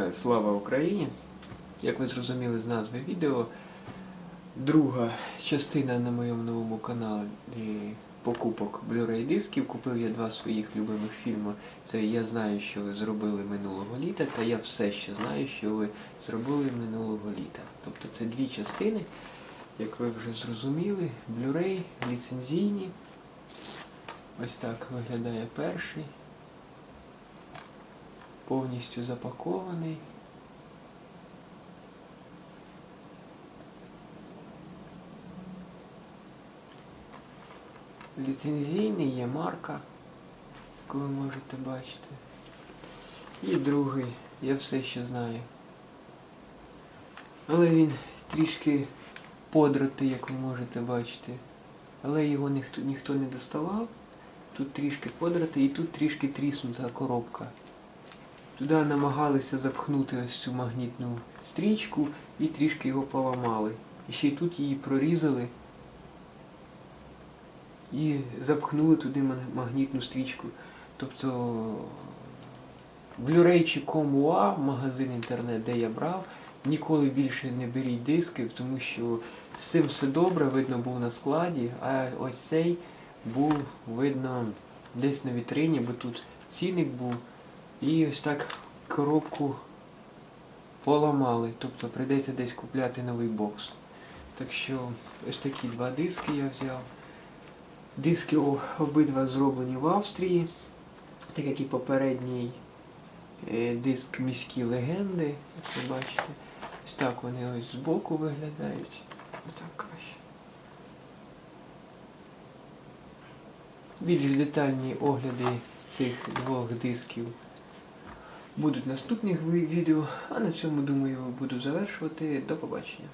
Е, Слава Україні! Як ви зрозуміли з назви відео, друга частина на моєму новому каналі покупок Blu-ray дисків. Купив я два своїх любимих фільми. Це Я знаю, що ви зробили минулого літа, та я все ще знаю, що ви зробили минулого літа. Тобто це дві частини, як ви вже зрозуміли, Blu-ray ліцензійні. Ось так виглядає перший. Повністю запакований. Ліцензійний є марка, яку ви можете бачити. І другий, я все ще знаю. Але він трішки подратий, як ви можете бачити. Але його ніхто, ніхто не доставав. Тут трішки подратий і тут трішки тріснута коробка. Туди намагалися запхнути ось цю магнітну стрічку і трішки його поламали. І ще й тут її прорізали і запхнули туди магнітну стрічку. Тобто Blu-ray.com.ua, магазин інтернет, де я брав, ніколи більше не беріть дисків, тому що з цим все добре, видно був на складі, а ось цей був видно десь на вітрині, бо тут цінник був. І ось так коробку поламали. Тобто прийдеться десь купляти новий бокс. Так що ось такі два диски я взяв. Диски обидва зроблені в Австрії, так як і попередній е, диск міські легенди, як ви бачите. Ось так вони ось збоку виглядають. Ось так краще. Більш детальні огляди цих двох дисків будуть наступні відео. А на цьому, думаю, буду завершувати. До побачення.